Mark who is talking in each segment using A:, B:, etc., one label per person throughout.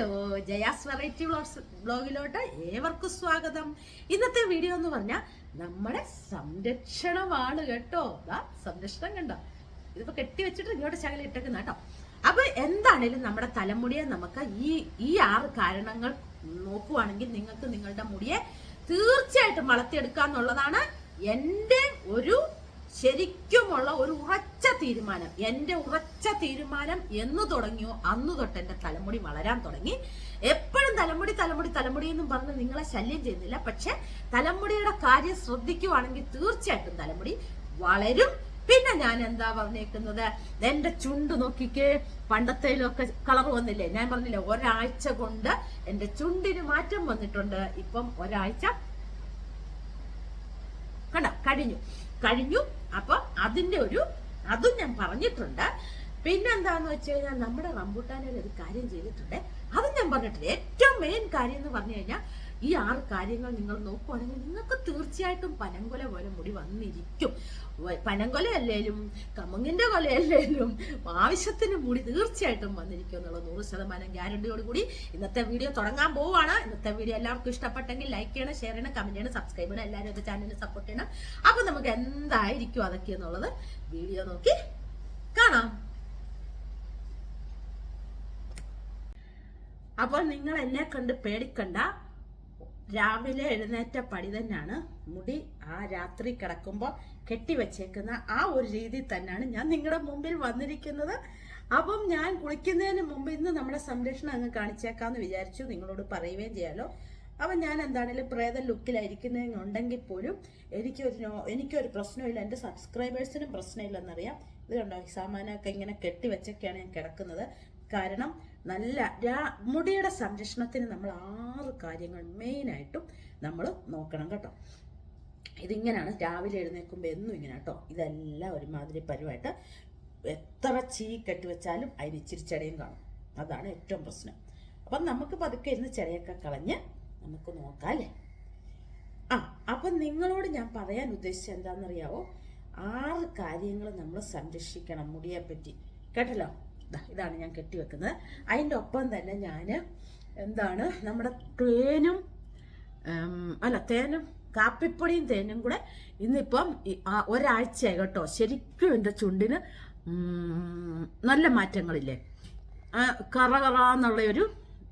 A: Hello Jaya's variety vlogs ബ്ലോഗിലോട്ട് ഏവർക്കും സ്വാഗതം. ഇന്നത്തെ വീഡിയോ എന്ന് പറഞ്ഞാൽ നമ്മുടെ സംരക്ഷണമാണ് കേട്ടോ. ദാ സംരക്ഷണം കണ്ടോ? ഇതിപ്പോ കെട്ടിവെച്ചിട്ട് ഇങ്ങോട്ട് ശകലം ഇട്ടേക്കുന്ന കേട്ടോ. അപ്പൊ എന്താണേലും നമ്മുടെ തലമുടിയെ നമുക്ക് ഈ ഈ ആറ് കാരണങ്ങൾ നോക്കുവാണെങ്കിൽ നിങ്ങൾക്ക് നിങ്ങളുടെ മുടിയെ തീർച്ചയായിട്ടും വളർത്തിയെടുക്കാന്നുള്ളതാണ് എന്റെ ഒരു ശരിക്കുമുള്ള ഒരു ഉറച്ച തീരുമാനം. എന്റെ ഉറച്ച തീരുമാനം എന്ന് തുടങ്ങിയോ? അന്ന് തൊട്ട് എന്റെ തലമുടി വളരാൻ തുടങ്ങി. എപ്പോഴും തലമുടി തലമുടി തലമുടി എന്നും പറഞ്ഞ് നിങ്ങളെ ശല്യം ചെയ്യുന്നില്ല. പക്ഷെ തലമുടിയുടെ കാര്യം ശ്രദ്ധിക്കുവാണെങ്കിൽ തീർച്ചയായിട്ടും തലമുടി വളരും. പിന്നെ ഞാൻ എന്താ പറഞ്ഞേക്കുന്നത്? എന്റെ ചുണ്ട് നോക്കിക്കേ പണ്ടത്തേലൊക്കെ കളർ വന്നില്ലേ? ഞാൻ പറഞ്ഞില്ലേ ഒരാഴ്ച കൊണ്ട് എന്റെ ചുണ്ടിന് മാറ്റം വന്നിട്ടുണ്ട്. ഇപ്പം ഒരാഴ്ച കണ്ട? കഴിഞ്ഞു. കഴിഞ്ഞു. അപ്പൊ അതിന്റെ ഒരു അതും ഞാൻ പറഞ്ഞിട്ടുണ്ട്. പിന്നെന്താന്ന് വെച്ച് കഴിഞ്ഞാൽ നമ്മുടെ റംബൂട്ടാനിൽ ഒരു കാര്യം ചെയ്തിട്ടുണ്ട്. അതും ഞാൻ പറഞ്ഞിട്ടുണ്ട് ഏറ്റവും മെയിൻ കാര്യം എന്ന് പറഞ്ഞു കഴിഞ്ഞാൽ ഈ ആറ് കാര്യങ്ങൾ നിങ്ങൾ നോക്കുവാണെങ്കിൽ നിങ്ങൾക്ക് തീർച്ചയായിട്ടും പനങ്കൊല പോലെ മുടി വന്നിരിക്കും. വ- പനങ്കൊല അല്ലേലും കമുങ്ങിന്റെ കൊലയല്ലേലും ആവശ്യത്തിന് മുടി തീർച്ചയായിട്ടും വന്നിരിക്കും എന്നുള്ള നൂറ് ശതമാനം ഗ്യാരണ്ടിയോട് കൂടി. ഇന്നത്തെ വീഡിയോ തുടങ്ങാൻ പോവാണ്. ഇന്നത്തെ വീഡിയോ എല്ലാവർക്കും ഇഷ്ടപ്പെട്ടെങ്കിൽ ലൈക്ക് ചെയ്യണം ഷെയർ ചെയ്യണം കമന്റ് ചെയ്യണം സബ്സ്ക്രൈബ് ചെയ്യണം. എല്ലാവരും ഇത് ചാനലിനെ സപ്പോർട്ട് ചെയ്യണം. അപ്പൊ നമുക്ക് എന്തായിരിക്കും അതൊക്കെ എന്നുള്ളത് വീഡിയോ നോക്കി കാണാം. അപ്പോൾ നിങ്ങൾ എന്നെ കണ്ട് പേടിക്കണ്ട. രാവിലെ എഴുന്നേറ്റ പടി തന്നെയാണ് മുടി ആ രാത്രി കിടക്കുമ്പോൾ കെട്ടിവെച്ചേക്കുന്ന ആ ഒരു രീതി തന്നെയാണ് ഞാൻ നിങ്ങളുടെ മുമ്പിൽ വന്നിരിക്കുന്നത്. അപ്പം ഞാൻ കുളിക്കുന്നതിന് മുമ്പ് ഇന്ന് നമ്മുടെ സംരക്ഷണം അങ്ങ് കാണിച്ചേക്കാന്ന് വിചാരിച്ചു. നിങ്ങളോട് പറയുകയും ചെയ്യാലോ. അപ്പം ഞാൻ എന്താണേലും പ്രേത ലുക്കിലായിരിക്കുന്നതെന്നുണ്ടെങ്കിൽ പോലും എനിക്കൊരു എനിക്കൊരു പ്രശ്നമില്ല. എന്റെ സബ്സ്ക്രൈബേഴ്സിനും പ്രശ്നമില്ലെന്നറിയാം. ഇത് കണ്ടോ സാമാനൊക്കെ ഇങ്ങനെ കെട്ടിവെച്ചൊക്കെയാണ് ഞാൻ കിടക്കുന്നത്. കാരണം നല്ല മുടിയുടെ സംരക്ഷണത്തിന് നമ്മൾ ആറ് കാര്യങ്ങൾ മെയിനായിട്ടും നമ്മൾ നോക്കണം കേട്ടോ. ഇതിങ്ങനെയാണ് രാവിലെ എഴുന്നേൽക്കുമ്പോൾ എന്നും ഇങ്ങനെ കേട്ടോ. ഇതെല്ലാം ഒരുമാതിരി പരുവായിട്ട് എത്ര ചീ കെട്ടിവെച്ചാലും അതിന് ഇച്ചിരി ചെടയും കാണും. അതാണ് ഏറ്റവും പ്രശ്നം. അപ്പം നമുക്ക് പതുക്കെ ഇരുന്ന് ചെടയൊക്കെ കളഞ്ഞ് നമുക്ക് നോക്കാം അല്ലേ? ആ അപ്പം നിങ്ങളോട് ഞാൻ പറയാൻ ഉദ്ദേശിച്ചത് എന്താണെന്നറിയാവോ? ആറ് കാര്യങ്ങൾ നമ്മൾ സംരക്ഷിക്കണം മുടിയെപ്പറ്റി. കേട്ടല്ലോ? ഇതാണ് ഞാൻ കെട്ടിവെക്കുന്നത്. അതിന്റെ ഒപ്പം തന്നെ ഞാൻ എന്താണ് നമ്മുടെ തേനും അല്ല തേനും കാപ്പിപ്പൊടിയും തേനും കൂടെ ഇന്നിപ്പം ഒരാഴ്ചയായി കേട്ടോ. ശരിക്കും എന്റെ ചുണ്ടിന് നല്ല മാറ്റങ്ങളില്ലേ? കറ കറ എന്നുള്ള ഒരു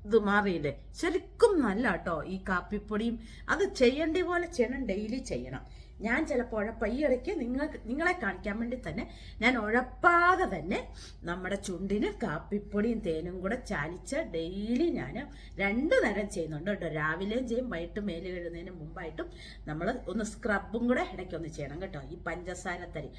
A: ഇത് മാറിയില്ലേ? ശരിക്കും നല്ല കേട്ടോ ഈ കാപ്പിപ്പൊടിയും. അത് ചെയ്യേണ്ട പോലെ ചെയ്യണം ഡെയിലി ചെയ്യണം. ഞാൻ ചിലപ്പോൾ ഉഴപ്പ ഈ ഇടയ്ക്ക് നിങ്ങൾക്ക് നിങ്ങളെ കാണിക്കാൻ വേണ്ടി തന്നെ ഞാൻ ഉഴപ്പാതെ തന്നെ നമ്മുടെ ചുണ്ടിന് കാപ്പിപ്പൊടിയും തേനും കൂടെ ചാലിച്ച് ഡെയിലി ഞാൻ രണ്ട് നേരം ചെയ്യുന്നുണ്ട് കേട്ടോ. രാവിലെയും ചെയ്യും വൈകിട്ട് മേൽ കഴുകുന്നതിന് മുമ്പായിട്ടും നമ്മൾ ഒന്ന് സ്ക്രബും കൂടെ ഇടയ്ക്ക് ഒന്ന് ചെയ്യണം കേട്ടോ. ഈ പഞ്ചസാര തരി.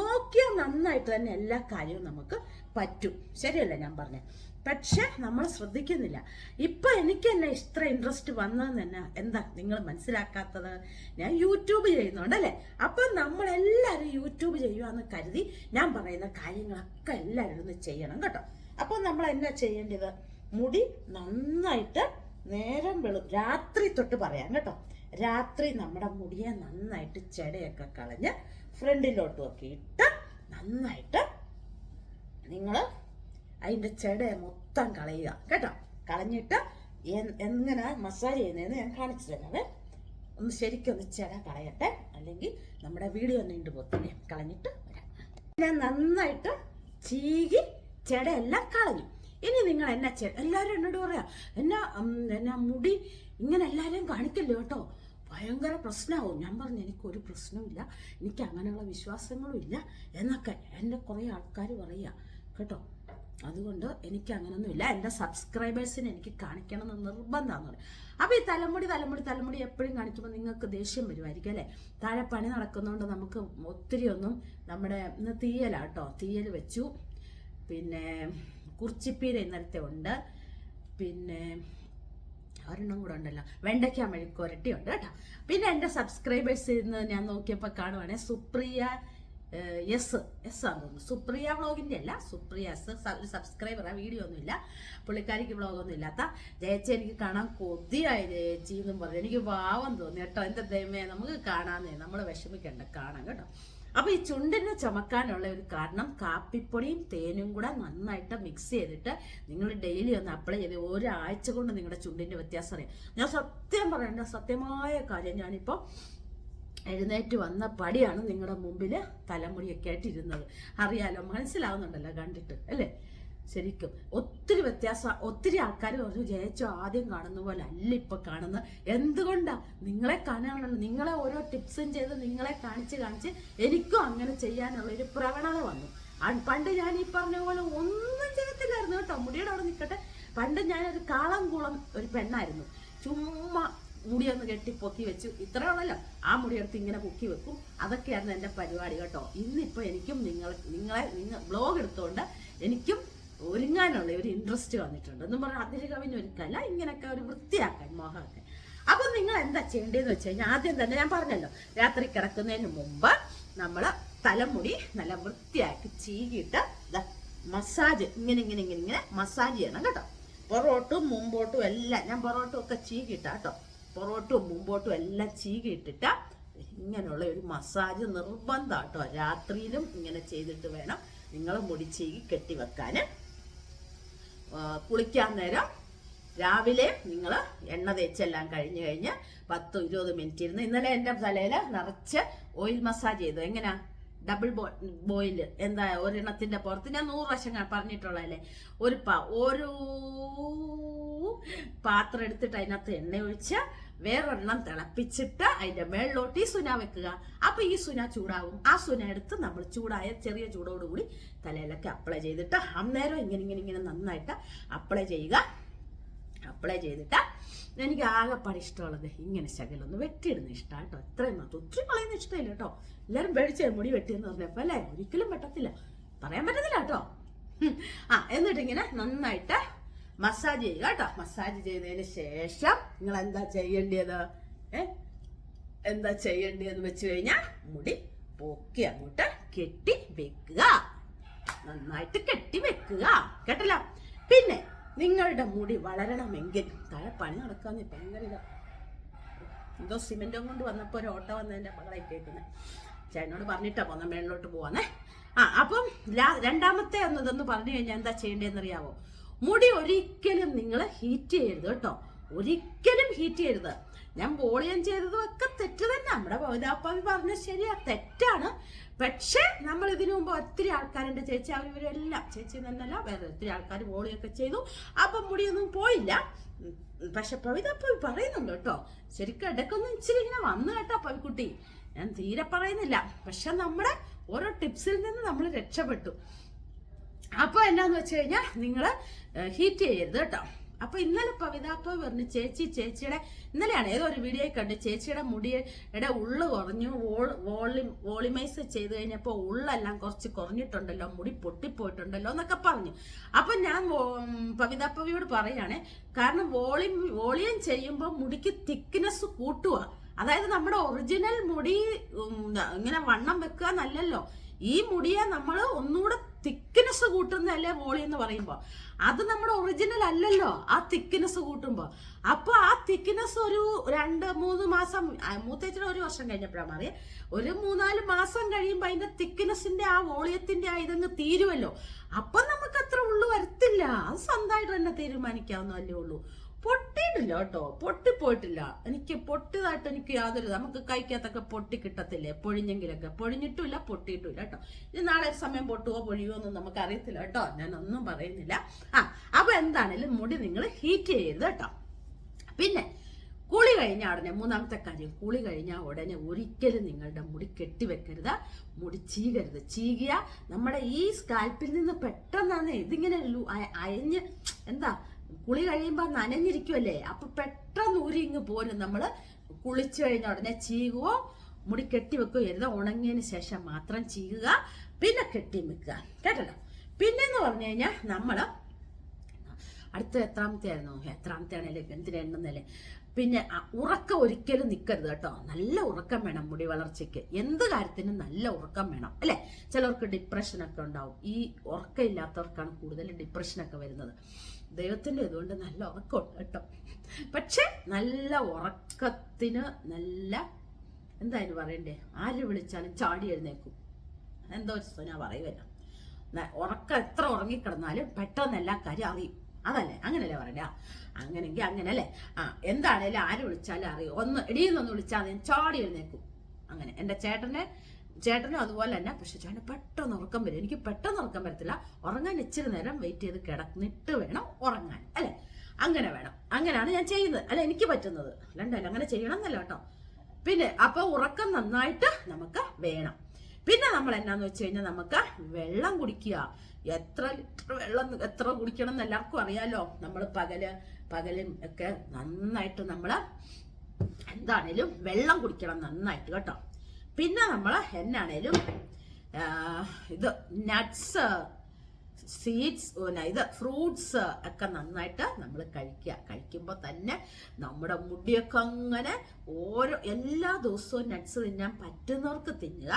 A: നോക്കിയാൽ നന്നായിട്ട് തന്നെ എല്ലാ കാര്യവും നമുക്ക് പറ്റും. ശരിയല്ല ഞാൻ പറഞ്ഞത് പക്ഷെ നമ്മൾ ശ്രദ്ധിക്കുന്നില്ല. ഇപ്പൊ എനിക്ക് തന്നെ ഇത്ര ഇൻട്രസ്റ്റ് വന്നതെന്ന് തന്നെ എന്താ നിങ്ങൾ മനസ്സിലാക്കാത്തത്? ഞാൻ യൂട്യൂബ് ചെയ്യുന്നുണ്ട് അല്ലേ? അപ്പൊ നമ്മൾ എല്ലാവരും യൂട്യൂബ് ചെയ്യുവാന്ന് കരുതി ഞാൻ പറയുന്ന കാര്യങ്ങളൊക്കെ എല്ലാവരും ഒന്ന് ചെയ്യണം കേട്ടോ. അപ്പോൾ നമ്മൾ എന്നാ ചെയ്യേണ്ടത്? മുടി നന്നായിട്ട് നേരം വെളു രാത്രി തൊട്ട് പറയാം കേട്ടോ. രാത്രി നമ്മുടെ മുടിയെ നന്നായിട്ട് ചെടയൊക്കെ കളഞ്ഞ് ഫ്രണ്ടിലോട്ടും ഒക്കെ ഇട്ട് നന്നായിട്ട് നിങ്ങൾ അതിന്റെ ചെട മൊത്തം കളയുക. കേട്ടോ? കളഞ്ഞിട്ട് എങ്ങനെ മസാജ് ചെയ്യുന്നതെന്ന് ഞാൻ കാണിച്ചു തരാം ഒന്ന് ശരിക്കൊന്ന് ചെട കളയട്ടെ. അല്ലെങ്കിൽ നമ്മുടെ വീഡിയോ നീണ്ടു പോത്തില്ലേ കളഞ്ഞിട്ട് വരാം. ഞാൻ നന്നായിട്ട് ചീകി ചെടയെല്ലാം കളഞ്ഞു. ഇനി നിങ്ങൾ എന്നാ ചെ എല്ലാവരും എന്നോട് പറയാം എന്നാ എന്നാ മുടി ഇങ്ങനെ എല്ലാവരെയും കാണിക്കല്ലോ കേട്ടോ? ഭയങ്കര പ്രശ്നമാവും. ഞാൻ പറഞ്ഞു എനിക്കൊരു ഒരു പ്രശ്നവുമില്ല. എനിക്ക് അങ്ങനെയുള്ള വിശ്വാസങ്ങളും ഇല്ല എന്നൊക്കെ എന്റെ കുറേ ആൾക്കാർ പറയുക കേട്ടോ? അതുകൊണ്ട് എനിക്ക് അങ്ങനൊന്നുമില്ല എന്റെ സബ്സ്ക്രൈബേഴ്സിന് എനിക്ക് കാണിക്കണം എന്ന് നിർബന്ധമാണെന്ന് പറയും അപ്പോൾ ഈ തലമുടി തലമുടി തലമുടി എപ്പോഴും കാണിക്കുമ്പോൾ നിങ്ങൾക്ക് ദേഷ്യം വരുമായിരിക്കും അല്ലേ? താഴെ പണി നടക്കുന്നതുകൊണ്ട് നമുക്ക് ഒത്തിരി ഒന്നും നമ്മുടെ ഇന്ന് തീയലാട്ടോ. തീയൽ വെച്ചു. പിന്നെ കുർച്ചിപ്പീര ഇന്നലത്തെ ഉണ്ട്. പിന്നെ ഒരെണ്ണം കൂടെ ഉണ്ടല്ലോ. വെണ്ടയ്ക്ക മെഴുക്കുരട്ടി ഉണ്ട് കേട്ടോ. പിന്നെ എന്റെ സബ്സ്ക്രൈബേഴ്സ് ഇന്ന് ഞാൻ നോക്കിയപ്പോൾ കാണുവാണെ സുപ്രിയ എസ് എസ് ആണ് തോന്നുന്നു. സുപ്രിയ വ്ളോഗിന്റെ അല്ല സുപ്രിയ എസ് ഒരു ആ വീഡിയോ ഒന്നുമില്ല പുള്ളിക്കാരിക്ക് വ്ളോഗൊന്നും ഇല്ലാത്ത ജയച്ചി എനിക്ക് കാണാൻ കൊതിയായി ജയച്ചി എന്നും പറഞ്ഞു. എനിക്ക് പാവം തോന്നി കേട്ടോ. എന്റെ ദൈവമേ നമുക്ക് കാണാന്നേ. നമ്മൾ വിഷമിക്കണ്ട കാണാം കേട്ടോ. അപ്പൊ ഈ ചുണ്ടിന് ചുമക്കാനുള്ള ഒരു കാരണം കാപ്പിപ്പൊടിയും തേനും കൂടെ നന്നായിട്ട് മിക്സ് ചെയ്തിട്ട് നിങ്ങൾ ഡെയിലി ഒന്ന് അപ്ലൈ ചെയ്ത് ഒരാഴ്ച കൊണ്ട് നിങ്ങളുടെ ചുണ്ടിന്റെ വ്യത്യാസം അറിയാം. ഞാൻ സത്യം പറയണ്ട സത്യമായ കാര്യം ഞാനിപ്പോൾ എഴുന്നേറ്റ് വന്ന പടിയാണ് നിങ്ങളുടെ മുമ്പിൽ തലമുടിയൊക്കെ ആയിട്ടിരുന്നത്. അറിയാലോ മനസ്സിലാവുന്നുണ്ടല്ലോ കണ്ടിട്ട് അല്ലേ? ശരിക്കും ഒത്തിരി വ്യത്യാസം ഒത്തിരി ആൾക്കാർ പറഞ്ഞു ജയിച്ചോ ആദ്യം കാണുന്ന പോലെ അല്ല ഇപ്പൊ കാണുന്നത് എന്തുകൊണ്ടാ? നിങ്ങളെ കാണാനുള്ള. നിങ്ങളെ ഓരോ ടിപ്സും ചെയ്ത് നിങ്ങളെ കാണിച്ച് കാണിച്ച് എനിക്കും അങ്ങനെ ചെയ്യാനുള്ള ഒരു പ്രവണത വന്നു. പണ്ട് ഞാൻ ഈ പറഞ്ഞ പോലെ ഒന്നും ചെയ്യത്തില്ലായിരുന്നു കേട്ടോ. മുടിയുടെ അവിടെ നിൽക്കട്ടെ പണ്ട് ഞാനൊരു കാളംകുളം ഒരു പെണ്ണായിരുന്നു. ചുമ്മാ മുടിയൊന്ന് കെട്ടി പൊക്കി വെച്ചു. ഇത്രേ ഉള്ളല്ലോ. ആ മുടിയെടുത്ത് ഇങ്ങനെ പൊക്കി വെക്കും. അതൊക്കെയായിരുന്നു എന്റെ പരിപാടി കേട്ടോ. ഇന്നിപ്പോൾ എനിക്കും നിങ്ങൾ നിങ്ങളെ നിങ്ങൾ ബ്ലോഗ് എടുത്തുകൊണ്ട് എനിക്കും ഒരുങ്ങാനുള്ള ഒരു ഇൻട്രസ്റ്റ് വന്നിട്ടുണ്ട്. എന്ന് പറഞ്ഞാൽ അതിരകവിന് ഒരുക്കല്ല ഇങ്ങനെയൊക്കെ ഒരു വൃത്തിയാക്കാൻ മോഹമൊക്കെ. അപ്പം നിങ്ങൾ എന്താ ചെയ്യേണ്ടതെന്ന് വെച്ച് കഴിഞ്ഞാൽ ആദ്യം തന്നെ ഞാൻ പറഞ്ഞല്ലോ രാത്രി കിടക്കുന്നതിന് മുമ്പ് നമ്മൾ തലമുടി നല്ല വൃത്തിയാക്കി ചീകിയിട്ട് മസാജ് ഇങ്ങനെ ഇങ്ങനെ ഇങ്ങനെ ഇങ്ങനെ മസാജ് ചെയ്യണം കേട്ടോ. പൊറോട്ടും മുമ്പോട്ടും എല്ലാം ഞാൻ പൊറോട്ടും ഒക്കെ ചീകിട്ട കേട്ടോ. പൊറോട്ടും മുമ്പോട്ടും എല്ലാം ചീകിയിട്ടിട്ട് ഇങ്ങനെയുള്ള ഒരു മസാജ് നിർബന്ധം കേട്ടോ രാത്രിയിലും ഇങ്ങനെ ചെയ്തിട്ട് വേണം നിങ്ങൾ മുടി ചീകി കെട്ടിവെക്കാൻ കുളിക്കാൻ നേരം രാവിലെ നിങ്ങൾ എണ്ണ തേച്ചെല്ലാം കഴിഞ്ഞ് കഴിഞ്ഞ് പത്ത് ഇരുപത് മിനിറ്റ് ഇരുന്ന് ഇന്നലെ എന്റെ തലയിൽ നിറച്ച് ഓയിൽ മസാജ് ചെയ്തു? എങ്ങനെയാ ഡബിൾ ബോ ബോയിൽ എന്താ ഒരെണ്ണത്തിന്റെ പുറത്ത് ഞാൻ നൂറ് വശങ്ങൾ ഞാൻ പറഞ്ഞിട്ടുള്ളതല്ലേ? ഒരു പാ ഒരു പാത്രം എടുത്തിട്ട് അതിനകത്ത് എണ്ണ ഒഴിച്ച് വേറൊരെണ്ണം തിളപ്പിച്ചിട്ട് അതിന്റെ മേളിലോട്ട് ഈ സുന വെക്കുക. അപ്പൊ ഈ സുന ചൂടാവും. ആ സുന എടുത്ത് നമ്മൾ ചൂടായ ചെറിയ ചൂടോടുകൂടി തലയിലൊക്കെ അപ്ലൈ ചെയ്തിട്ട് അന്നേരം ഇങ്ങനെ ഇങ്ങനെ ഇങ്ങനെ നന്നായിട്ട് അപ്ലൈ ചെയ്യുക. അപ്ലൈ ചെയ്തിട്ട് എനിക്ക് ആകെപ്പാട് ഇഷ്ടമുള്ളത് ഇങ്ങനെ ശകലൊന്ന് വെട്ടിയിടുന്ന ഇഷ്ടമാണ് കേട്ടോ. എത്രയും മാത്രം. ഒത്തിരി കളയുന്ന ഇഷ്ടമില്ല കേട്ടോ. എല്ലാവരും പേടിച്ച മുടി വെട്ടിയെന്ന് പറഞ്ഞപ്പോ അല്ലേ? ഒരിക്കലും പറ്റത്തില്ല. പറയാൻ പറ്റത്തില്ല കേട്ടോ. ആ എന്നിട്ട് ഇങ്ങനെ നന്നായിട്ട് മസാജ് ചെയ്യുക കേട്ടോ. മസാജ് ചെയ്തതിന് ശേഷം നിങ്ങൾ എന്താ ചെയ്യേണ്ടത്? ഏ? എന്താ ചെയ്യേണ്ടതെന്ന് വെച്ച് കഴിഞ്ഞാൽ മുടി പൊക്കി അങ്ങോട്ട് കെട്ടി വെക്കുക. നന്നായിട്ട് കെട്ടി വെക്കുക. കേട്ടല്ലോ? പിന്നെ നിങ്ങളുടെ മുടി വളരണമെങ്കിൽ താഴെ പണി നടക്കാന്ന് ഭയങ്കര എന്തോ സിമെന്റും കൊണ്ട് വന്നപ്പോ ഒരു ഓട്ടോ വന്നതിന്റെ മകളായി കേൾക്കുന്നത് ചേട്ടനോട് പറഞ്ഞിട്ടാ പോന്ന മേളിലോട്ട് പോവാന്നേ. ആ അപ്പം രണ്ടാമത്തെ ഒന്ന് ഇതൊന്ന് പറഞ്ഞു കഴിഞ്ഞാൽ എന്താ ചെയ്യേണ്ടതെന്ന് അറിയാവോ മുടി ഒരിക്കലും നിങ്ങൾ ഹീറ്റ് ചെയ്യരുത് കേട്ടോ. ഒരിക്കലും ഹീറ്റ് ചെയ്യരുത്. ഞാൻ വോളിയം ചെയ്തതും ഒക്കെ തെറ്റ് തന്നെ. നമ്മുടെ ഭവിതാപ്പാവി പറഞ്ഞ ശരിയാ. തെറ്റാണ്. പക്ഷേ നമ്മൾ ഇതിനു മുമ്പ് ഒത്തിരി ആൾക്കാരുണ്ട്. ചേച്ചി അവരിവരെല്ലാം ചേച്ചി തന്നെയല്ല വേറെ ഒത്തിരി ആൾക്കാർ വോളിയൊക്കെ ചെയ്തു. അപ്പം മുടിയൊന്നും പോയില്ല. പക്ഷെ പവിതാപ്പവി പറയുന്നുണ്ട് കേട്ടോ. ശരിക്കും ഇടയ്ക്കൊന്നും ഇച്ചിരി ഇങ്ങനെ വന്നു കേട്ടോ പവിക്കുട്ടി. ഞാൻ തീരെ പറയുന്നില്ല. പക്ഷെ നമ്മുടെ ഓരോ ടിപ്സിൽ നിന്ന് നമ്മൾ രക്ഷപ്പെട്ടു. അപ്പൊ എന്നാന്ന് വെച്ച് കഴിഞ്ഞാൽ നിങ്ങൾ ഹീറ്റ് ചെയ്യരുത് കേട്ടോ. അപ്പൊ ഇന്നലെ പവിതാപ്പ പറഞ്ഞു ചേച്ചി ചേച്ചിയുടെ ഇന്നലെയാണ് ഏതോ ഒരു വീഡിയോ കണ്ട് ചേച്ചിയുടെ മുടിയുടെ ഉള്ളു കുറഞ്ഞു വോളി വോളിമൈസ് ചെയ്ത് കഴിഞ്ഞപ്പോൾ ഉള്ളെല്ലാം കുറച്ച് കുറഞ്ഞിട്ടുണ്ടല്ലോ മുടി പൊട്ടിപ്പോയിട്ടുണ്ടല്ലോ എന്നൊക്കെ പറഞ്ഞു. അപ്പൊ ഞാൻ പവിതാപ്പവിയോട് പറയുകയാണെ കാരണം വോളി വോളിയം ചെയ്യുമ്പോൾ മുടിക്ക് തിക്നെസ് കൂട്ടുക അതായത് നമ്മുടെ ഒറിജിനൽ മുടി ഇങ്ങനെ വണ്ണം വെക്കുക എന്നല്ലല്ലോ. ഈ മുടിയെ നമ്മൾ ഒന്നുകൂടെ തിക്നെസ് കൂട്ടുന്നതല്ലേ വോളി എന്ന് പറയുമ്പോൾ അത് നമ്മുടെ ഒറിജിനൽ അല്ലല്ലോ ആ തിക്നെസ് കൂട്ടുമ്പോൾ അപ്പൊ ആ തിക്നെസ് ഒരു രണ്ട് മൂന്ന് മാസം മൂത്തേച്ചിട്ട് ഒരു വർഷം കഴിഞ്ഞപ്പോഴാണ് മാറിയ. ഒരു മൂന്നാൽ മാസം കഴിയുമ്പോൾ അതിന്റെ തിക്നെസിന്റെ ആ വോളിയത്തിന്റെ ആ ഇതങ്ങ് തീരുമല്ലോ അപ്പൊ നമുക്ക് അത്ര ഉള്ളു വരത്തില്ല. അത് സ്വന്തമായിട്ട് തന്നെ തീരുമാനിക്കാവുന്നതല്ലേ ഉള്ളൂ. പൊട്ടിയിട്ടില്ല കേട്ടോ. പൊട്ടിപ്പോയിട്ടില്ല എനിക്ക് പൊട്ടിയതായിട്ട് എനിക്ക് യാതൊരു നമുക്ക് കഴിക്കാത്തൊക്കെ പൊട്ടി കിട്ടത്തില്ലേ? പൊഴിഞ്ഞെങ്കിലൊക്കെ. പൊഴിഞ്ഞിട്ടില്ല പൊട്ടിയിട്ടില്ല കേട്ടോ. ഇത് നാളെ ഒരു സമയം പൊട്ടുവോ പൊഴിയോ ഒന്നും നമുക്ക് അറിയത്തില്ല കേട്ടോ. ഞാൻ ഒന്നും പറയുന്നില്ല. ആ അപ്പൊ എന്താണേലും മുടി നിങ്ങൾ ഹീറ്റ് ചെയ്യരുത് കേട്ടോ. പിന്നെ കുളി കഴിഞ്ഞ ഉടനെ മൂന്നാമത്തെ കാര്യം കുളി കഴിഞ്ഞ ഉടനെ ഒരിക്കലും നിങ്ങളുടെ മുടി കെട്ടിവെക്കരുത്. മുടി ചീകരുത്. ചീകിയ നമ്മുടെ ഈ സ്കാൽപ്പിൽ നിന്ന് പെട്ടെന്നാണ് ഇതിങ്ങനെ അയഞ്ഞ് എന്താ കുളി കഴിയുമ്പോൾ നനഞ്ഞിരിക്കുമല്ലേ അപ്പൊ പെട്ടെന്ന് ഊരി ഇങ്ങ് പോരും നമ്മൾ. കുളിച്ചു കഴിഞ്ഞ ഉടനെ ചീകുവോ മുടി കെട്ടി വെക്കുകയോ ചെയ്യരുത് ഉണങ്ങിയതിന് ശേഷം മാത്രം ചീകുക പിന്നെ കെട്ടി വെക്കുക. കേട്ടല്ലോ? പിന്നെന്ന് പറഞ്ഞു കഴിഞ്ഞാൽ നമ്മൾ അടുത്ത എത്രാമത്തെ ആയിരുന്നു എത്രാമത്തെ ആണല്ലേ എന്തിനാ എണ്ണുന്നല്ലേ പിന്നെ ഉറക്കം ഒരിക്കലും നിൽക്കരുത് കേട്ടോ. നല്ല ഉറക്കം വേണം മുടി വളർച്ചയ്ക്ക്. എന്ത് കാര്യത്തിനും നല്ല ഉറക്കം വേണം അല്ലേ? ചിലർക്ക് ഡിപ്രഷനൊക്കെ ഉണ്ടാവും. ഈ ഉറക്കമില്ലാത്തവർക്കാണ് കൂടുതൽ ഡിപ്രഷനൊക്കെ വരുന്നത്. ദൈവത്തിന്റെ ഇതുകൊണ്ട് നല്ല ഉറക്കമുണ്ട് കേട്ടോ. പക്ഷെ നല്ല ഉറക്കത്തിന് നല്ല എന്തായാലും പറയണ്ടേ? ആര് വിളിച്ചാലും ചാടി എഴുന്നേക്കും എന്തോ ഞാൻ പറയുവല്ല. ഉറക്കം എത്ര ഉറങ്ങിക്കിടന്നാലും പെട്ടെന്ന് എല്ലാ കാര്യം അറിയും. അതല്ലേ? അങ്ങനല്ലേ പറയണ്ട? അങ്ങനെങ്കിൽ അങ്ങനല്ലേ? ആ എന്താണേലും ആര് വിളിച്ചാലും അറിയും. ഒന്ന് ഇടിയെന്നൊന്ന് വിളിച്ചാൽ ഞാൻ ചാടി എഴുന്നേക്കും അങ്ങനെ. എന്റെ ചേട്ടനെ ചേട്ടനും അതുപോലെ തന്നെ പക്ഷെ ചേട്ടന് പെട്ടെന്ന് ഉറക്കം വരും. എനിക്ക് പെട്ടെന്ന് ഉറക്കം വരത്തില്ല. ഉറങ്ങാൻ ഇച്ചിരി നേരം വെയിറ്റ് ചെയ്ത് കിടന്നിട്ട് വേണം ഉറങ്ങാൻ അല്ലെ? അങ്ങനെ വേണം. അങ്ങനെയാണ് ഞാൻ ചെയ്യുന്നത്. അല്ല എനിക്ക് പറ്റുന്നത്. അല്ലണ്ടല്ലോ അങ്ങനെ ചെയ്യണം എന്നല്ല കേട്ടോ. പിന്നെ അപ്പൊ ഉറക്കം നന്നായിട്ട് നമുക്ക് വേണം. പിന്നെ നമ്മൾ എന്നാന്ന് വെച്ച് കഴിഞ്ഞാൽ നമുക്ക് വെള്ളം കുടിക്കുക. എത്ര ലിറ്റർ വെള്ളം എത്ര കുടിക്കണം എന്ന് എല്ലാവർക്കും അറിയാലോ. നമ്മൾ പകൽ പകലും ഒക്കെ നന്നായിട്ട് നമ്മൾ എന്താണേലും വെള്ളം കുടിക്കണം നന്നായിട്ട് കേട്ടോ. പിന്നെ നമ്മൾ എന്നാണേലും ഇത് നട്ട്സ് സീഡ്സ് ഇത് ഫ്രൂട്ട്സ് ഒക്കെ നന്നായിട്ട് നമ്മൾ കഴിക്കുക കഴിക്കുമ്പോൾ തന്നെ നമ്മുടെ മുടിയൊക്കെ അങ്ങനെ ഓരോ എല്ലാ ദിവസവും നട്ട്സ് തിന്നാൻ പറ്റുന്നവർക്ക് തിന്നുക.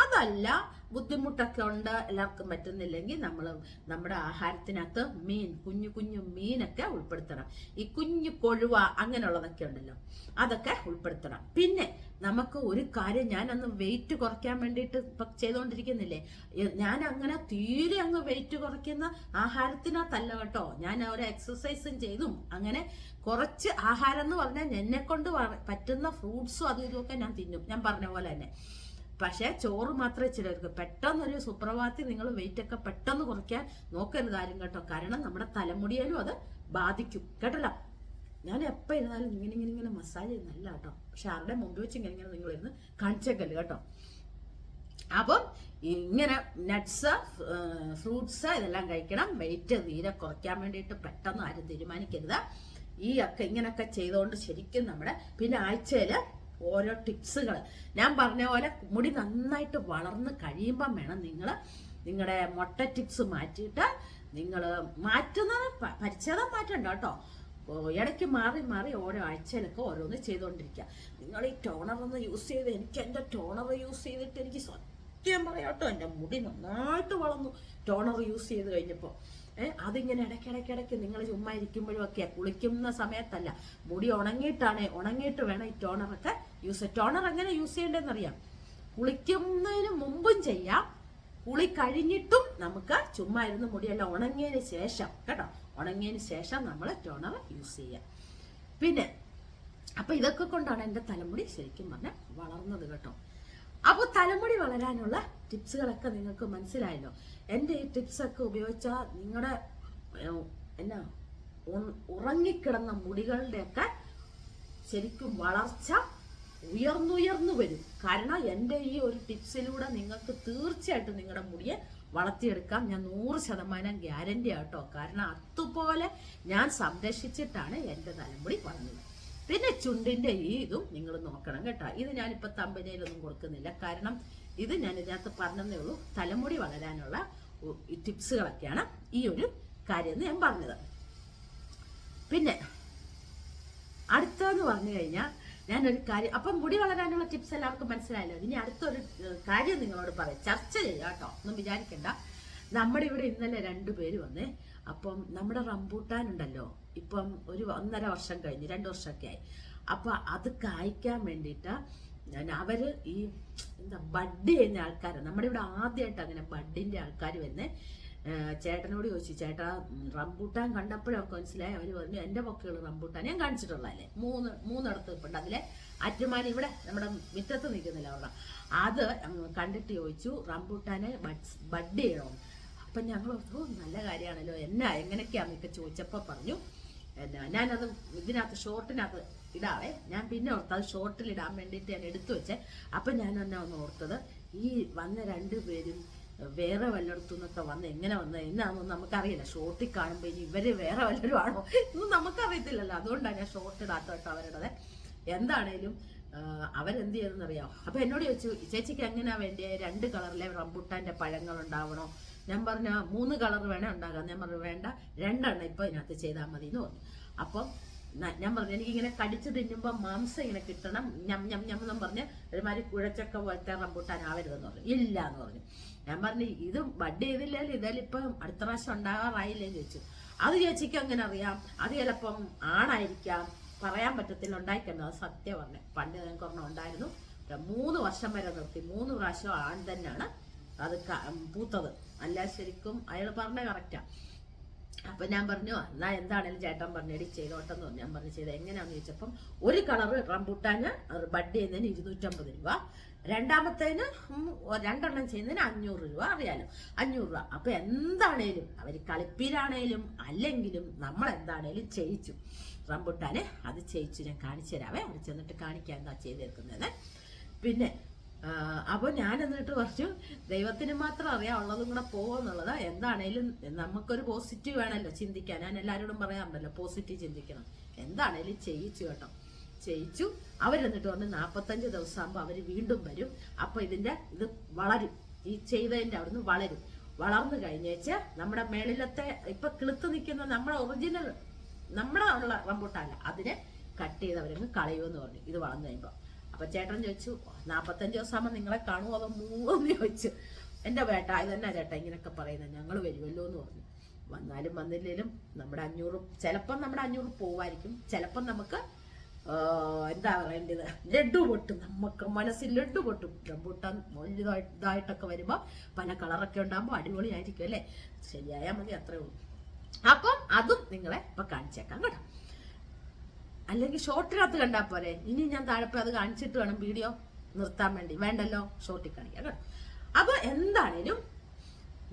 A: അതല്ല ബുദ്ധിമുട്ടൊക്കെ ഉണ്ട് എല്ലാവർക്കും പറ്റുന്നില്ലെങ്കിൽ നമ്മൾ നമ്മുടെ ആഹാരത്തിനകത്ത് മീൻ കുഞ്ഞു കുഞ്ഞു മീനൊക്കെ ഉൾപ്പെടുത്തണം. ഈ കുഞ്ഞു കൊഴുവ അങ്ങനെയുള്ളതൊക്കെ ഉണ്ടല്ലോ അതൊക്കെ ഉൾപ്പെടുത്തണം. പിന്നെ നമുക്ക് ഒരു കാര്യം ഞാൻ അന്ന് വെയിറ്റ് കുറയ്ക്കാൻ വേണ്ടിയിട്ട് ചെയ്തുകൊണ്ടിരിക്കുന്നില്ലേ ഞാൻ അങ്ങനെ തീരെ അങ്ങ് വെയിറ്റ് കുറയ്ക്കുന്ന ആഹാരത്തിനകത്തല്ല കേട്ടോ. ഞാൻ ഒരു എക്സസൈസും ചെയ്തും. അങ്ങനെ കുറച്ച് ആഹാരം എന്ന് പറഞ്ഞാൽ എന്നെ കൊണ്ട് പറ്റുന്ന ഫ്രൂട്ട്സും അതും ഇതുമൊക്കെ ഞാൻ തിന്നും. ഞാൻ പറഞ്ഞ പോലെ തന്നെ. പക്ഷേ ചോറ് മാത്രമേ ചിലർക്ക് പെട്ടെന്നൊരു സുപ്രഭാതത്തിൽ നിങ്ങൾ വെയിറ്റ് ഒക്കെ പെട്ടെന്ന് കുറയ്ക്കാൻ നോക്കരുത് ആരും കേട്ടോ. കാരണം നമ്മുടെ തലമുടിയാലും അത് ബാധിക്കും. കേട്ടല്ലോ? ഞാൻ എപ്പോൾ ഇരുന്നാലും ഇങ്ങനെ ഇങ്ങനെ ഇങ്ങനെ മസാജ് ചെയ്യുന്നല്ല കേട്ടോ. പക്ഷെ ആരുടെ മുമ്പ് വെച്ച് ഇങ്ങനെ ഇങ്ങനെ നിങ്ങൾ ഇരുന്ന് കാണിച്ചേക്കല്ലേ കേട്ടോ. അപ്പം ഇങ്ങനെ നട്ട്സ് ഫ്രൂട്ട്സ് ഇതെല്ലാം കഴിക്കണം. വെയിറ്റ് തീരെ കുറയ്ക്കാൻ വേണ്ടിയിട്ട് പെട്ടെന്ന് ആരും തീരുമാനിക്കരുത്. ഈ ഒക്കെ ഇങ്ങനെയൊക്കെ ചെയ്തുകൊണ്ട് ശരിക്കും നമ്മുടെ പിന്നെ ആഴ്ചയിൽ ഓരോ ടിപ്സുകൾ ഞാൻ പറഞ്ഞ പോലെ മുടി നന്നായിട്ട് വളർന്ന് കഴിയുമ്പം വേണം നിങ്ങൾ നിങ്ങളുടെ മുട്ട ടിപ്സ് മാറ്റിയിട്ട് നിങ്ങൾ മാറ്റുന്നത് പരിച്ഛേദം മാറ്റണ്ട കേട്ടോ. ഇടയ്ക്ക് മാറി മാറി ഓരോ ആഴ്ചയിലൊക്കെ ഓരോന്ന് ചെയ്തുകൊണ്ടിരിക്കുക നിങ്ങൾ ഈ ടോണർ ഒന്ന് യൂസ് ചെയ്ത് എനിക്ക് എന്റെ ടോണർ യൂസ് ചെയ്തിട്ട് എനിക്ക് സത്യം പറയാട്ടോ എന്റെ മുടി നന്നായിട്ട് വളർന്നു ടോണർ യൂസ് ചെയ്ത് കഴിഞ്ഞപ്പോൾ ഏഹ് അതിങ്ങനെ ഇടയ്ക്കിടയ്ക്കിടയ്ക്ക് നിങ്ങൾ ചുമ്മാ ഇരിക്കുമ്പോഴും ഒക്കെ കുളിക്കുന്ന സമയത്തല്ല മുടി ഉണങ്ങിയിട്ടാണ് ഉണങ്ങിയിട്ട് വേണം ഈ ടോണറൊക്കെ യൂസ് ടോണർ എങ്ങനെ യൂസ് ചെയ്യേണ്ടതെന്ന് അറിയാം കുളിക്കുന്നതിന് മുമ്പും ചെയ്യാം കുളി കഴിഞ്ഞിട്ടും നമുക്ക് ചുമ്മാ ഇരുന്ന് മുടിയെല്ലാം ഉണങ്ങിയതിന് ശേഷം കേട്ടോ? ഉണങ്ങിയതിന് ശേഷം നമ്മൾ ടോണർ യൂസ് ചെയ്യുക പിന്നെ അപ്പൊ ഇതൊക്കെ കൊണ്ടാണ് എന്റെ തലമുടി ശരിക്കും പറഞ്ഞാൽ വളർന്നത് കേട്ടോ. അപ്പോൾ തലമുടി വളരാനുള്ള ടിപ്സുകളൊക്കെ നിങ്ങൾക്ക് മനസ്സിലായല്ലോ. എന്റെ ഈ ടിപ്സൊക്കെ ഉപയോഗിച്ചാൽ നിങ്ങളുടെ എന്നാ ഉറങ്ങിക്കിടന്ന മുടികളുടെയൊക്കെ ശരിക്കും വളർച്ച ഉയർന്നുയർന്നു വരും. കാരണം എന്റെ ഈ ഒരു ടിപ്സിലൂടെ നിങ്ങൾക്ക് തീർച്ചയായിട്ടും നിങ്ങളുടെ മുടിയെ വളർത്തിയെടുക്കാം. ഞാൻ നൂറ് ശതമാനം ഗ്യാരണ്ടി ആട്ടോ കാരണം അതുപോലെ ഞാൻ സംരക്ഷിച്ചിട്ടാണ് എന്റെ തലമുടി വളർന്നത്. പിന്നെ ചുണ്ടിന്റെ ഈ ഇതും നിങ്ങൾ നോക്കണം കേട്ടോ. ഇത് ഞാനിപ്പോൾ തമ്പനയിലൊന്നും കൊടുക്കുന്നില്ല. കാരണം ഇത് ഞാൻ ഇതിനകത്ത് പറഞ്ഞതേ ഉള്ളൂ. തലമുടി വളരാനുള്ള ടിപ്സുകളൊക്കെയാണ് ഈ ഒരു കാര്യം എന്ന് ഞാൻ പറഞ്ഞത്. പിന്നെ അടുത്തതെന്ന് പറഞ്ഞു കഴിഞ്ഞാൽ ഞാനൊരു കാര്യം അപ്പം മുടി വളരാനുള്ള ടിപ്സ് എല്ലാവർക്കും മനസ്സിലായല്ലോ. ഇനി അടുത്തൊരു കാര്യം നിങ്ങളോട് പറയാം. ചർച്ച ചെയ്യാം കേട്ടോ. ഒന്നും വിചാരിക്കണ്ട. നമ്മുടെ ഇവിടെ ഇന്നലെ രണ്ടുപേര് വന്നേ. അപ്പം നമ്മുടെ റംബൂട്ടാൻ ഉണ്ടല്ലോ. ഇപ്പം ഒരു ഒന്നര വർഷം കഴിഞ്ഞ് രണ്ട് വർഷമൊക്കെ ആയി. അപ്പൊ അത് കായ്ക്കാൻ വേണ്ടിയിട്ട് ഞാൻ അവർ ഈ എന്താ ബഡ് ചെയ്യുന്ന ആൾക്കാരാണ് നമ്മുടെ ഇവിടെ ആദ്യമായിട്ട് അങ്ങനെ ബഡിന്റെ ആൾക്കാർ വരുന്നേ. ഏഹ് ചേട്ടനോട് ചോദിച്ചു ചേട്ടാ റംബൂട്ടാൻ കണ്ടപ്പോഴൊക്കെ മനസ്സിലായി? അവർ പറഞ്ഞു എന്റെ പൊക്കകൾ റംബൂട്ടാൻ ഞാൻ കാണിച്ചിട്ടുള്ളതല്ലേ മൂന്ന് മൂന്നിടത്ത് ഉണ്ട് അതിലെ അറ്റുമാൻ ഇവിടെ നമ്മുടെ മിറ്റത്ത് നിൽക്കുന്നില്ല അവിടെ അത് കണ്ടിട്ട് ചോദിച്ചു റംബൂട്ടാനെ ബഡ് ചെയ്യണോ? അപ്പം ഞങ്ങൾ ഓർത്തു "ഓ, നല്ല കാര്യമാണല്ലോ. എന്നാ എങ്ങനെയൊക്കെയാന്നൊക്കെ ചോദിച്ചപ്പോൾ പറഞ്ഞു എന്നാ ഞാനത് ഇതിനകത്ത് ഷോർട്ടിനകത്ത് ഇടാവേ. ഞാൻ പിന്നെ ഓർത്ത് അത് ഷോർട്ടിൽ ഇടാൻ വേണ്ടിയിട്ട് ഞാൻ എടുത്തു വെച്ചേ. അപ്പം ഞാൻ എന്നെ ഒന്ന് ഓർത്തത് ഈ വന്ന രണ്ടുപേരും വേറെ വല്ലയിടത്തു നിന്നൊക്കെ വന്ന് എങ്ങനെ വന്ന് എന്നാണെന്ന് നമുക്കറിയില്ല. ഷോർട്ടിൽ കാണുമ്പോൾ ഇനി ഇവർ വേറെ വല്ലവരും ആണോ നമുക്കറിയത്തില്ലല്ലോ. അതുകൊണ്ടാണ് ഞാൻ ഷോർട്ട് ഇടാത്ത കേട്ടോ അവരുടെ എന്താണേലും അവരെന്ത് ചെയ്തെന്നറിയാമോ അപ്പൊ എന്നോട് ചോദിച്ചു ചേച്ചിക്ക് എങ്ങനെയാ വേണ്ടിയ? രണ്ട് കളറിലെ റംബുട്ടാന്റെ പഴങ്ങൾ ഉണ്ടാവണോ? ഞാൻ പറഞ്ഞ മൂന്ന് കളർ വേണേ ഉണ്ടാകാം. ഞാൻ പറഞ്ഞു വേണ്ട രണ്ടെണ്ണം ഇപ്പൊ ഇതിനകത്ത് ചെയ്താൽ മതി എന്ന് പറഞ്ഞു. അപ്പം ഞാൻ പറഞ്ഞു എനിക്കിങ്ങനെ കടിച്ചു തിന്നുമ്പോൾ മാംസം ഇങ്ങനെ കിട്ടണം ഞം ഞം ഞം എന്നും പറഞ്ഞ് ഒരുമാതിരി കുഴച്ചക്ക പോലത്തെ റംബൂട്ടാൻ ആവരുതെന്ന് പറഞ്ഞു. ഇല്ല എന്ന് പറഞ്ഞു. ഞാൻ പറഞ്ഞു ഇത് ബഡ് ചെയ്തില്ലല്ലോ ഇതായാലും ഇപ്പം അടുത്ത പ്രാവശ്യം ഉണ്ടാകാറായില്ലേ? ചോദിച്ചു. അത് ചേച്ചിക്ക് അങ്ങനെ അറിയാം. അത് ചിലപ്പം ആണായിരിക്കാം. പറയാൻ പറ്റത്തില്ല ഉണ്ടായിക്കണ്ട അത് സത്യം പറഞ്ഞു. പണ്ട് ഞങ്ങൾക്ക് ഒരെണ്ണം ഉണ്ടായിരുന്നു. മൂന്ന് വർഷം വരെ നിർത്തി. മൂന്ന് പ്രാവശ്യം ആൺ തന്നെയാണ് അത് പൂത്തത്. അല്ല ശരിക്കും അയാൾ പറഞ്ഞ കറക്റ്റാ അപ്പൊ ഞാൻ പറഞ്ഞു എന്നാ എന്താണേലും ചേട്ടൻ പറഞ്ഞേടി ചെയ്തോട്ടെന്ന് പറഞ്ഞു. ഞാൻ പറഞ്ഞു ചെയ്ത്. എങ്ങനെയാണെന്ന് ചോദിച്ചപ്പം ഒരു കളറ് റംബൂട്ടാന് ബഡ് ചെയ്യുന്നതിന് ഇരുന്നൂറ്റമ്പത് രൂപ. രണ്ടാമത്തേന് രണ്ടെണ്ണം ചെയ്യുന്നതിന് അഞ്ഞൂറ് രൂപ അറിയാലോ. അഞ്ഞൂറ് രൂപ. അപ്പൊ എന്താണേലും അവർ കളിപ്പീരാണേലും അല്ലെങ്കിലും നമ്മൾ എന്താണേലും ചെയ്യിച്ചു. റംബുട്ടാന് അത് ചെയ്യിച്ചു. ഞാൻ കാണിച്ചു തരാവേ. അവിടെ ചെന്നിട്ട് കാണിക്കാൻ എന്താ ചെയ്തേക്കുന്നത് പിന്നെ അപ്പോൾ അപ്പൊ ഞാൻ എന്നിട്ട് പറഞ്ഞു ദൈവത്തിന് മാത്രം അറിയാം ഉള്ളതും കൂടെ പോകുന്നുള്ളത് എന്താണേലും നമുക്കൊരു പോസിറ്റീവ് വേണമല്ലോ ചിന്തിക്കാൻ. ഞാൻ എല്ലാവരോടും പറയാറുണ്ടല്ലോ പോസിറ്റീവ് ചിന്തിക്കണം. എന്താണേലും ചെയ്യിച്ചു കേട്ടോ. ചെയ്യിച്ചു അവരെന്നിട്ട് പറഞ്ഞ് നാൽപ്പത്തഞ്ച് ദിവസം ആകുമ്പോൾ അവർ വീണ്ടും വരും. അപ്പൊ ഇതിന്റെ ഇത് വളരും. ഈ ചെയ്തതിന്റെ അവിടുന്ന് വളരും. വളർന്നു കഴിഞ്ഞേച്ച് നമ്മുടെ മേളിലത്തെ ഇപ്പൊ കിളുത്ത് നിൽക്കുന്ന നമ്മുടെ ഒറിജിനൽ നമ്മുടെ ഉള്ള റംബൂട്ടാല്ല അതിനെ കട്ട് ചെയ്ത് അവരങ്ങ് കളയുമെന്ന് പറഞ്ഞു. ഇത് വളർന്നു കഴിയുമ്പോൾ അപ്പൊ ചേട്ടൻ ചോദിച്ചു നാപ്പത്തഞ്ച് ദിവസം ആകുമ്പോൾ നിങ്ങളെ കാണുമോ? അതോ മൂന്ന് ചോദിച്ചു. എന്റെ വേട്ട ഇതന്നെ ചേട്ടാ ഇങ്ങനെയൊക്കെ പറയുന്നത് ഞങ്ങൾ വരുമല്ലോ എന്ന് പറഞ്ഞു. വന്നാലും വന്നില്ലെങ്കിലും നമ്മുടെ അഞ്ഞൂറ് ചിലപ്പം നമ്മുടെ അഞ്ഞൂറ് പോവായിരിക്കും. ചിലപ്പം നമുക്ക് എന്താ പറയേണ്ടത്? ലഡു പൊട്ടും. നമുക്ക് മനസ്സിൽ ലഡു പൊട്ടും. റംബൂട്ടാൻ ഇതായിട്ടൊക്കെ വരുമ്പോൾ പല കളറൊക്കെ ഉണ്ടാകുമ്പോൾ അടിപൊളിയായിരിക്കും അല്ലേ? ശരിയായാൽ മതി അത്രേ ഉള്ളൂ. അപ്പം അതും നിങ്ങളെ ഇപ്പൊ കാണിച്ചേക്കാം കേട്ടോ. അല്ലെങ്കിൽ ഷോർട്ടിനകത്ത് കണ്ടാൽ പോരെ. ഇനി ഞാൻ താഴെ അത് കാണിച്ചിട്ട് വേണം വീഡിയോ നിർത്താൻ വേണ്ടി. വേണ്ടല്ലോ? ഷോർട്ടിൽ കാണിക്കാം കേട്ടോ. അപ്പൊ എന്താണേലും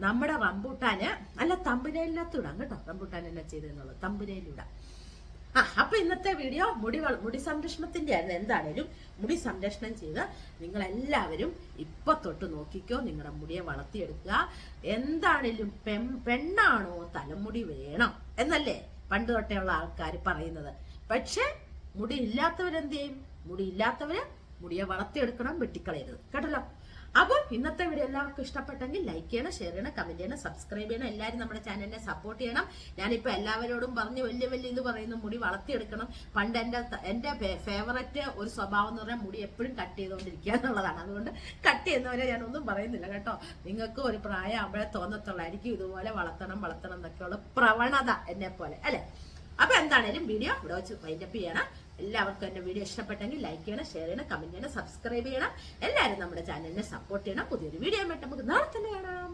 A: നമ്മുടെ റംബൂട്ടാന് അല്ല തമ്പുരയിലിനകത്ത് ഇടാം കേട്ടോ. റംബൂട്ടാൻ എന്നാ ചെയ്തെന്നുള്ളത് തമ്പുരയിലിടാം ആ അപ്പൊ ഇന്നത്തെ വീഡിയോ മുടി മുടി സംരക്ഷണത്തിന്റെ ആയിരുന്നു എന്താണേലും മുടി സംരക്ഷണം ചെയ്ത് നിങ്ങൾ എല്ലാവരും ഇപ്പൊ തൊട്ട് നോക്കിക്കോ നിങ്ങളുടെ മുടിയെ വളർത്തിയെടുക്കുക. എന്താണേലും പെൺ പെണ്ണാണോ തലമുടി വേണം എന്നല്ലേ പണ്ട് തൊട്ടേയുള്ള ആൾക്കാർ പറയുന്നത്. പക്ഷെ മുടി ഇല്ലാത്തവരെന്ത് ചെയ്യും? മുടി ഇല്ലാത്തവര് മുടിയെ വളർത്തിയെടുക്കണം വെട്ടിക്കളയരുത്. കേട്ടല്ലോ? അപ്പോൾ ഇന്നത്തെ വീഡിയോ എല്ലാവർക്കും ഇഷ്ടപ്പെട്ടെങ്കിൽ ലൈക്ക് ചെയ്യണം ഷെയർ ചെയ്യണം കമന്റ് ചെയ്യണം സബ്സ്ക്രൈബ് ചെയ്യണം. എല്ലാവരും നമ്മുടെ ചാനലിനെ സപ്പോർട്ട് ചെയ്യണം. ഞാനിപ്പോൾ എല്ലാവരോടും പറഞ്ഞ് വലിയ വലിയ എന്ന് പറയുന്ന മുടി വളർത്തിയെടുക്കണം. പണ്ട് എന്റെ എന്റെ ഫേവററ്റ് ഒരു സ്വഭാവം എന്ന് പറഞ്ഞാൽ മുടി എപ്പോഴും കട്ട് ചെയ്തുകൊണ്ടിരിക്കുക എന്നുള്ളതാണ്. അതുകൊണ്ട് കട്ട് ചെയ്യുന്നവരെ ഞാനൊന്നും പറയുന്നില്ല കേട്ടോ. നിങ്ങൾക്ക് ഒരു പ്രായം അവിടെ തോന്നത്തുള്ളായിരിക്കും ഇതുപോലെ വളർത്തണം വളർത്തണം എന്നൊക്കെയുള്ള പ്രവണത എന്നെ പോലെ അല്ലേ? അപ്പോൾ എന്താണേലും വീഡിയോ ഇവിടെ വെച്ച് വൈൻഡപ്പ് ചെയ്യണം. എല്ലാവർക്കും എന്റെ വീഡിയോ ഇഷ്ടപ്പെട്ടെങ്കിൽ ലൈക്ക് ചെയ്യണം ഷെയർ ചെയ്യണം കമന്റ് ചെയ്യണം സബ്സ്ക്രൈബ് ചെയ്യണം. എല്ലാവരും നമ്മുടെ ചാനലിനെ സപ്പോർട്ട് ചെയ്യണം. പുതിയൊരു വീഡിയോ ആയിട്ട് നമുക്ക് നാളെ തന്നെ കാണാം.